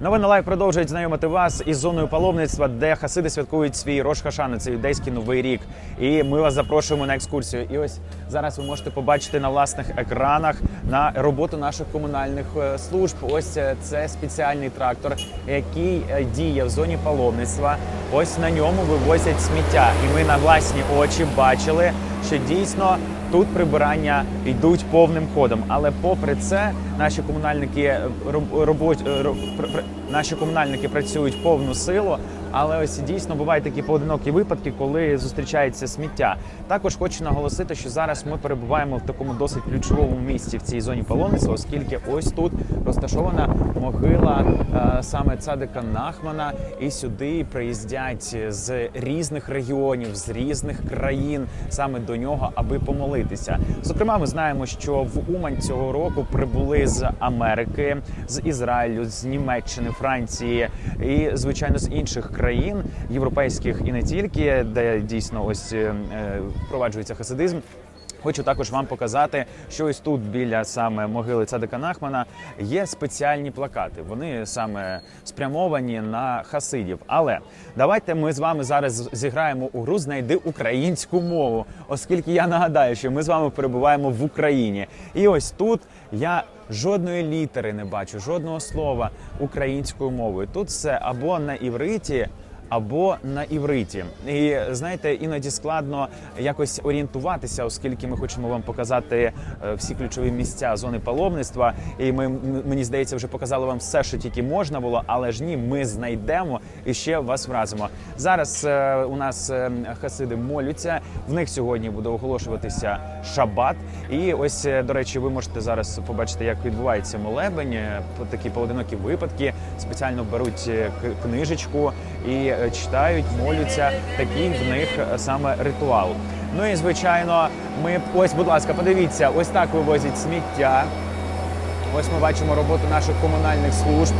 Новини лайв продовжують знайомити вас із зоною паломництва, де хасиди святкують свій Рош Хашани, це юдейський новий рік. І ми вас запрошуємо на екскурсію. І ось зараз ви можете побачити на власних екранах на роботу наших комунальних е, служб. Ось е, це спеціальний трактор, який е, діє в зоні паломництва. Ось на ньому вивозять сміття. І ми на власні очі бачили, що дійсно тут прибирання йдуть повним ходом. Але попри це, наші комунальники е, наші комунальники працюють повну силу. Але ось дійсно бувають такі поодинокі випадки, коли зустрічається сміття. Також хочу наголосити, що зараз ми перебуваємо в такому досить ключовому місці в цій зоні паломництва, оскільки ось тут розташована могила е, саме цадика Нахмана, і сюди приїздять з різних регіонів, з різних країн саме до нього, аби помолитися. Зокрема, ми знаємо, що в Умань цього року прибули з Америки, з Ізраїлю, з Німеччини, Франції і звичайно з інших країн європейських і не тільки, де дійсно ось е, е, впроваджується хасидизм. Хочу також вам показати, що ось тут біля саме могили Цадика Нахмана є спеціальні плакати. Вони саме спрямовані на хасидів. Але давайте ми з вами зараз зіграємо у гру Знайди українську мову, оскільки я нагадаю, що ми з вами перебуваємо в Україні. І ось тут я жодної літери не бачу, жодного слова українською мовою. Тут все або на івриті або на івриті. І знаєте, іноді складно якось орієнтуватися, оскільки ми хочемо вам показати е, всі ключові місця зони паломництва. І ми мені здається, вже показали вам все, що тільки можна було, але ж ні, ми знайдемо і ще вас вразимо. Зараз е, у нас е, хасиди молються. В них сьогодні буде оголошуватися шабат. І ось, е, до речі, ви можете зараз побачити, як відбувається молебень. Е, Такі поодинокі випадки спеціально беруть е, книжечку і читають, молються. Такий в них саме ритуал. Ну і звичайно, ми ось, будь ласка, подивіться, ось так вивозять сміття. Ось ми бачимо роботу наших комунальних служб.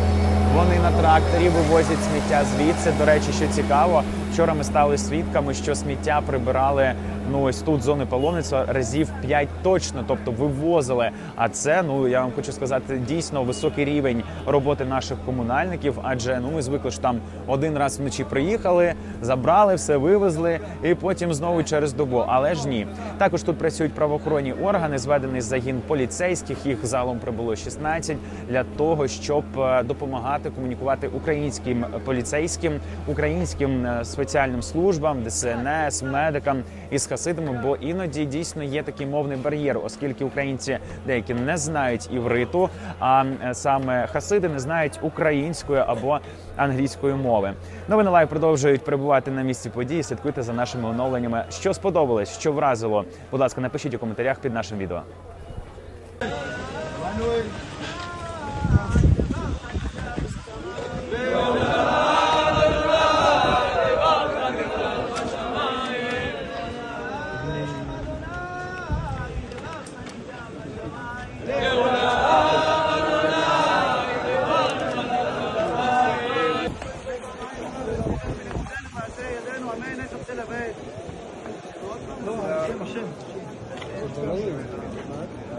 Вони на тракторі вивозять сміття звідси. До речі, що цікаво, вчора ми стали свідками, що сміття прибирали ну ось тут зони паломництва разів 5 точно, тобто вивозили. А це ну я вам хочу сказати дійсно високий рівень роботи наших комунальників. Адже ну ми звикли що там один раз вночі приїхали, забрали все, вивезли, і потім знову через добу. Але ж ні, також тут працюють правоохоронні органи, зведений загін поліцейських. Їх залом прибуло 16 для того, щоб е, допомагати комунікувати українським поліцейським, українським е, спеціальним службам, ДСНС, медикам із хасидами, бо іноді дійсно є такий мовний бар'єр, оскільки українці деякі не знають івриту, а е, саме хасиди не знають української або англійської мови. Новини лайв продовжують перебувати на місці події. Слідкуйте за нашими оновленнями. Що сподобалось, що вразило? Будь ласка, напишіть у коментарях під нашим відео.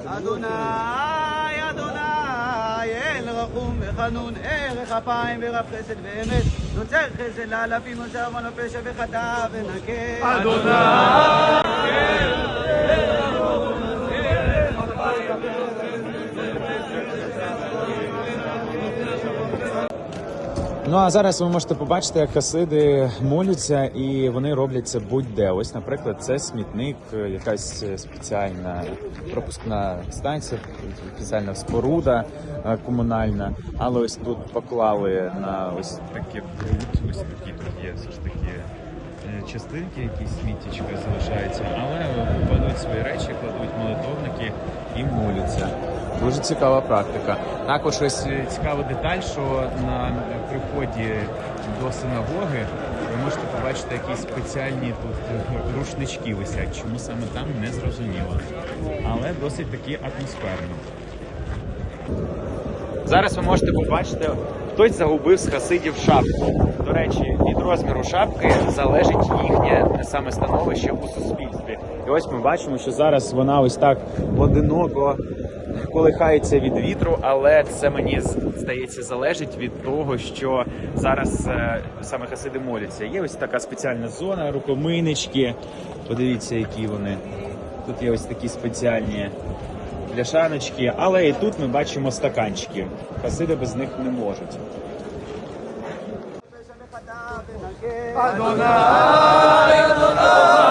אדוני, אדוני, אל רחום וחנון, ערך אפיים ורב חסד ואמת, יוצר חסד לאלפים, עוזר עוון ופשע וחטא ונקה. Ну а зараз ви можете побачити, як хасиди моляться, і вони роблять це будь-де. Ось, наприклад, це смітник, е, якась е, спеціальна пропускна станція, спеціальна споруда е, комунальна. Але ось тут поклали на ось таке ось такі тут є все ж таки частинки, якісь сміттячка залишаються, але кладуть свої речі, кладуть молитовники і моляться. Дуже цікава практика. Також ось е, цікава деталь, що на приході до синагоги ви можете побачити якісь спеціальні тут е, рушнички висять. Чому саме там не зрозуміло. Але досить таки атмосферно. Зараз ви можете побачити, хтось загубив з хасидів шапку. До речі, від розміру шапки залежить їхнє саме становище у суспільстві. І ось ми бачимо, що зараз вона ось так одиноко колихається від вітру, але це мені здається залежить від того, що зараз е, саме хасиди моляться. Є ось така спеціальна зона, рукоминички. Подивіться, які вони. Тут є ось такі спеціальні пляшаночки, але і тут ми бачимо стаканчики. Хасиди без них не можуть. Адонай, Адонай!